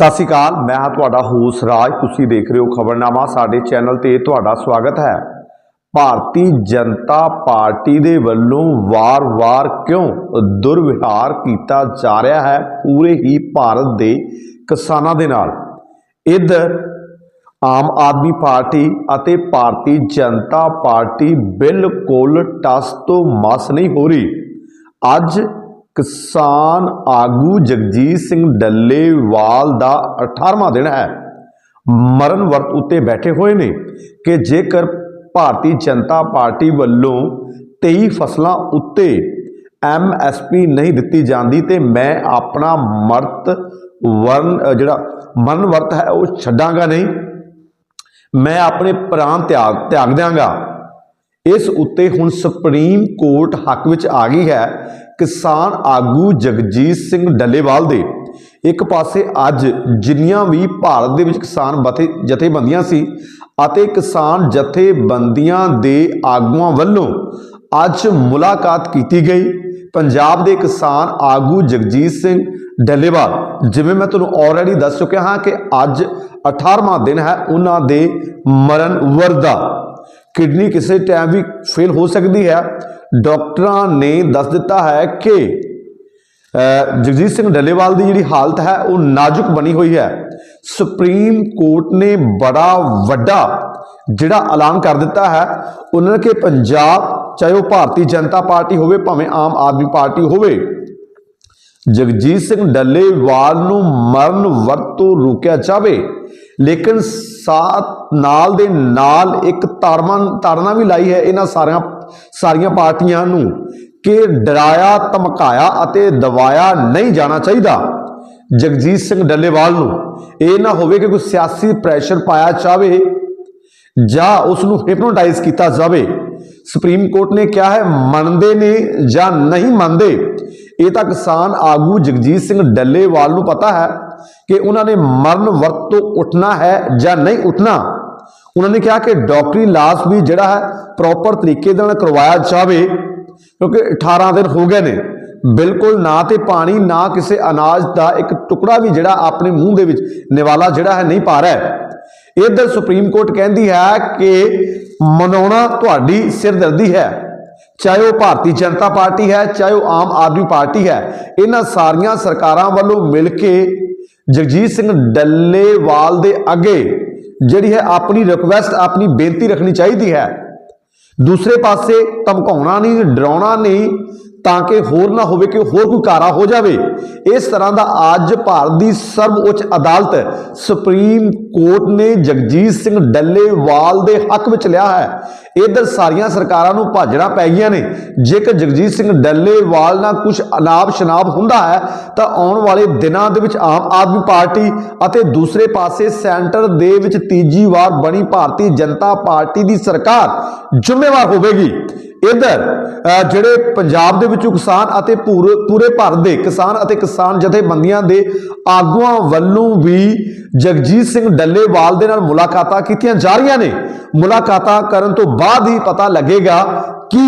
ਸਤਿ ਸ਼੍ਰੀ ਅਕਾਲ, ਮੈਂ ਹਾਂ ਤੁਹਾਡਾ ਹੋਸ ਰਾਜ। ਤੁਸੀਂ ਦੇਖ ਰਹੇ ਹੋ ਖਬਰਨਾਮਾ, ਸਾਡੇ ਚੈਨਲ ਤੇ ਤੁਹਾਡਾ ਸਵਾਗਤ ਹੈ। ਭਾਰਤੀ ਜਨਤਾ ਪਾਰਟੀ ਦੇ ਵੱਲੋਂ ਵਾਰ-ਵਾਰ ਕਿਉਂ ਦੁਰਵਿਹਾਰ ਕੀਤਾ ਜਾ ਰਿਹਾ ਹੈ ਪੂਰੇ ਹੀ ਭਾਰਤ ਦੇ ਕਿਸਾਨਾਂ ਦੇ ਨਾਲ? ਇੱਧਰ ਆਮ ਆਦਮੀ ਪਾਰਟੀ ਅਤੇ ਭਾਰਤੀ ਜਨਤਾ ਪਾਰਟੀ ਬਿਲਕੁਲ ਟਸ ਤੋਂ ਮਸ ਨਹੀਂ ਹੋ ਰਹੀ। ਅੱਜ ਕਿਸਾਨ ਆਗੂ ਜਗਜੀਤ ਸਿੰਘ ਡੱਲੇਵਾਲ ਦਾ 18ਵਾਂ ਦਿਨ ਹੈ। ਮਰਨ ਵਰਤ ਉੱਤੇ ਬੈਠੇ ਹੋਏ ਨੇ ਕਿ ਜੇਕਰ ਭਾਰਤੀ ਜਨਤਾ ਪਾਰਟੀ ਵੱਲੋਂ 23 ਫਸਲਾਂ ਉੱਤੇ ਐਮਐਸਪੀ ਨਹੀਂ ਦਿੱਤੀ ਜਾਂਦੀ ਤੇ ਮੈਂ ਆਪਣਾ ਮਰਤ ਵਰਨ ਜਿਹੜਾ ਮਰਨ ਵਰਤ ਹੈ ਉਹ ਛੱਡਾਂਗਾ ਨਹੀਂ। ਮੈਂ ਆਪਣੇ ਪ੍ਰਾਣ ਤਿਆਗ ਤਿਆਗ ਦਿਆਂਗਾ। ਇਸ ਉੱਤੇ ਹੁਣ ਸੁਪਰੀਮ ਕੋਰਟ ਹੱਕ ਵਿੱਚ ਆ ਗਈ ਹੈ ਕਿਸਾਨ ਆਗੂ ਜਗਜੀਤ ਸਿੰਘ ਡੱਲੇਵਾਲ ਦੇ। ਇੱਕ ਪਾਸੇ ਅੱਜ ਜਿੰਨੀਆਂ ਵੀ ਭਾਰਤ ਦੇ ਵਿੱਚ ਕਿਸਾਨ ਬਥੇ, ਜਥੇਬੰਦੀਆਂ ਸੀ ਅਤੇ ਕਿਸਾਨ ਜਥੇਬੰਦੀਆਂ ਦੇ ਆਗੂਆਂ ਵੱਲੋਂ ਅੱਜ ਮੁਲਾਕਾਤ ਕੀਤੀ ਗਈ। ਪੰਜਾਬ ਦੇ ਕਿਸਾਨ ਆਗੂ ਜਗਜੀਤ ਸਿੰਘ ਡੱਲੇਵਾਲ, ਜਿਵੇਂ ਮੈਂ ਤੁਹਾਨੂੰ ਆਲਰੇਡੀ ਦੱਸ ਚੁੱਕਿਆ ਹਾਂ ਕਿ ਅੱਜ 18ਵਾਂ ਦਿਨ ਹੈ ਉਹਨਾਂ ਦੇ ਮਰਨ ਵਰਦਾ। ਕਿਡਨੀ ਕਿਸੇ ਟਾਈਮ ਵੀ ਫੇਲ ਹੋ ਸਕਦੀ ਹੈ। ਡਾਕਟਰਾਂ ਨੇ ਦੱਸ ਦਿੱਤਾ ਹੈ ਕਿ ਜਗਜੀਤ ਸਿੰਘ ਡੱਲੇਵਾਲ ਦੀ ਜਿਹੜੀ ਹਾਲਤ ਹੈ, ਉਹ ਨਾਜ਼ੁਕ ਬਣੀ ਹੋਈ ਹੈ। ਸੁਪਰੀਮ ਕੋਰਟ ਨੇ ਬੜਾ ਵੱਡਾ ਜਿਹੜਾ ਐਲਾਨ ਕਰ ਦਿੱਤਾ ਹੈ। ਉਹਨਾਂ ਨੇ ਕਿ ਪੰਜਾਬ, ਚਾਹੇ ਉਹ ਭਾਰਤੀ ਜਨਤਾ ਪਾਰਟੀ ਹੋਵੇ, ਭਾਵੇਂ ਆਮ ਆਦਮੀ ਪਾਰਟੀ ਹੋਵੇ, ਜਗਜੀਤ ਸਿੰਘ ਡੱਲੇਵਾਲ ਨੂੰ ਮਰਨ ਵਰਤ ਤੋਂ ਰੋਕਿਆ ਜਾਵੇ। ਲੇਕਿਨ ਸਾਥ ਨਾਲ ਦੇ ਨਾਲ ਇੱਕ ਤਾਰਮਾ ਤਾਰਨਾ ਵੀ ਲਾਈ ਹੈ ਇਹਨਾਂ ਸਾਰੀਆਂ ਸਾਰੀਆਂ ਪਾਰਟੀਆਂ ਨੂੰ ਕਿ ਡਰਾਇਆ, ਧਮਕਾਇਆ ਅਤੇ ਦਬਾਇਆ ਨਹੀਂ ਜਾਣਾ ਚਾਹੀਦਾ। ਜਗਜੀਤ ਸਿੰਘ ਡੱਲੇਵਾਲ ਨੂੰ ਇਹ ਨਾ ਹੋਵੇ ਕਿ ਕੋਈ ਸਿਆਸੀ ਪ੍ਰੈਸ਼ਰ ਪਾਇਆ ਜਾਵੇ ਜਾਂ ਉਸ ਨੂੰ ਹਿਪਨੋਟਾਈਜ਼ ਕੀਤਾ ਜਾਵੇ। ਸੁਪਰੀਮ ਕੋਰਟ ਨੇ ਕਿਹਾ ਹੈ, ਮੰਨਦੇ ਨੇ ਜਾਂ ਨਹੀਂ ਮੰਨਦੇ ਇਹ ਤਾਂ ਕਿਸਾਨ ਆਗੂ ਜਗਜੀਤ ਸਿੰਘ ਡੱਲੇਵਾਲ ਨੂੰ ਪਤਾ ਹੈ ਕਿ ਉਹਨਾਂ ਨੇ ਮਰਨ ਵਰਤ ਤੋਂ ਉੱਠਣਾ ਹੈ ਜਾਂ ਨਹੀਂ ਉੱਠਣਾ। ਉਹਨਾਂ ਨੇ ਕਿਹਾ ਕਿ ਡਾਕਟਰੀ ਲਾਸ਼ ਵੀ ਜਿਹੜਾ ਹੈ ਪ੍ਰੋਪਰ ਤਰੀਕੇ ਦੇ ਨਾਲ ਕਰਵਾਇਆ ਜਾਵੇ, ਕਿਉਂਕਿ 18 ਦਿਨ ਹੋ ਗਏ ਨੇ। ਬਿਲਕੁਲ ਨਾ ਤੇ ਪਾਣੀ, ਨਾ ਕਿਸੇ ਅਨਾਜ ਦਾ ਇੱਕ ਟੁਕੜਾ ਵੀ ਜਿਹੜਾ ਆਪਣੇ ਮੂੰਹ ਦੇ ਵਿੱਚ ਨਿਵਾਲਾ ਜਿਹੜਾ ਹੈ ਨਹੀਂ ਪਾ ਰਿਹਾ ਹੈ। ਇਧਰ ਸੁਪਰੀਮ ਕੋਰਟ ਕਹਿੰਦੀ ਹੈ ਕਿ ਮਨਾਉਣਾ ਤੁਹਾਡੀ ਸਿਰਦਰਦੀ ਹੈ। ਚਾਹੇ ਉਹ ਭਾਰਤੀ ਜਨਤਾ ਪਾਰਟੀ ਹੈ, ਚਾਹੇ ਉਹ ਆਮ ਆਦਮੀ ਪਾਰਟੀ ਹੈ, ਇਹਨਾਂ ਸਾਰੀਆਂ ਸਰਕਾਰਾਂ ਵੱਲੋਂ ਮਿਲ ਕੇ ਜਗਜੀਤ ਸਿੰਘ ਡੱਲੇਵਾਲ ਦੇ ਅੱਗੇ ਜਿਹੜੀ ਹੈ ਆਪਣੀ ਰਿਕੁਐਸਟ ਆਪਣੀ ਬੇਨਤੀ ਰੱਖਣੀ ਚਾਹੀਦੀ ਹੈ। ਦੂਸਰੇ ਪਾਸੇ ਧਮਕਾਉਣਾ ਨਹੀਂ, ਡਰਾਉਣਾ ਨਹੀਂ ਤਾਂ ਕਿ ਹੋਰ ਨਾ ਹੋਵੇ ਕਿ ਹੋਰ ਕੋਈ ਕਾਰਾ ਹੋ ਜਾਵੇ। ਇਸ ਤਰ੍ਹਾਂ ਦਾ ਅੱਜ ਭਾਰਤ ਦੀ ਸਰਵਉੱਚ ਅਦਾਲਤ ਸੁਪਰੀਮ ਕੋਰਟ ਨੇ ਜਗਜੀਤ ਸਿੰਘ ਡੱਲੇਵਾਲ ਦੇ ਹੱਕ ਵਿੱਚ ਲਿਆ ਹੈ। ਇਧਰ ਸਾਰੀਆਂ ਸਰਕਾਰਾਂ ਨੂੰ ਭਾਜਣਾ ਪੈ ਗਈਆਂ ਨੇ। ਜੇਕਰ ਜਗਜੀਤ ਸਿੰਘ ਡੱਲੇਵਾਲ ਨਾਲ ਕੁਝ ਅਨਾਬ ਸ਼ਨਾਬ ਹੁੰਦਾ ਹੈ, ਤਾਂ ਆਉਣ ਵਾਲੇ ਦਿਨਾਂ ਦੇ ਵਿੱਚ ਆਮ ਆਦਮੀ ਪਾਰਟੀ ਅਤੇ ਦੂਸਰੇ ਪਾਸੇ ਸੈਂਟਰ ਦੇ ਵਿੱਚ ਤੀਜੀ ਵਾਰ ਬਣੀ ਭਾਰਤੀ ਜਨਤਾ ਪਾਰਟੀ ਦੀ ਸਰਕਾਰ ਜ਼ਿੰਮੇਵਾਰ ਹੋਵੇਗੀ। ਇਧਰ ਜਿਹੜੇ ਪੰਜਾਬ ਦੇ ਵਿੱਚੋਂ ਕਿਸਾਨ ਅਤੇ ਪੂਰੇ ਪੂਰੇ ਭਾਰਤ ਦੇ ਕਿਸਾਨ ਅਤੇ ਕਿਸਾਨ ਜਥੇਬੰਦੀਆਂ ਦੇ ਆਗੂਆਂ ਵੱਲੋਂ ਵੀ ਜਗਜੀਤ ਸਿੰਘ ਡੱਲੇਵਾਲ ਦੇ ਨਾਲ ਮੁਲਾਕਾਤਾਂ ਕੀਤੀਆਂ ਜਾ ਰਹੀਆਂ ਨੇ। ਮੁਲਾਕਾਤਾਂ ਕਰਨ ਤੋਂ ਬਾਅਦ ਹੀ ਪਤਾ ਲੱਗੇਗਾ ਕਿ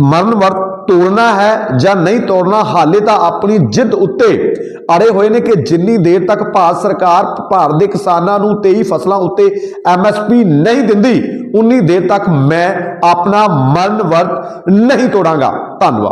ਮਰਨ ਵਰਤ ਤੋੜਨਾ ਹੈ ਜਾਂ ਨਹੀਂ ਤੋੜਨਾ, ਹਾਲੇ ਤਾਂ ਆਪਣੀ ਜਿੱਦ ਉੱਤੇ ਅੜੇ ਹੋਏ ਨੇ ਕਿ ਜਿੰਨੀ ਦੇਰ ਤੱਕ ਭਾਰਤ ਸਰਕਾਰ, ਭਾਰਤ ਦੇ ਕਿਸਾਨਾਂ ਨੂੰ 23 ਫਸਲਾਂ ਉੱਤੇ ਐਮਐਸਪੀ ਨਹੀਂ ਦਿੰਦੀ ਉਨੀ ਦੇਰ ਤੱਕ ਮੈਂ ਆਪਣਾ ਮਰਨ ਵਰਤ ਨਹੀਂ ਤੋੜਾਂਗਾ। ਧੰਨਵਾਦ।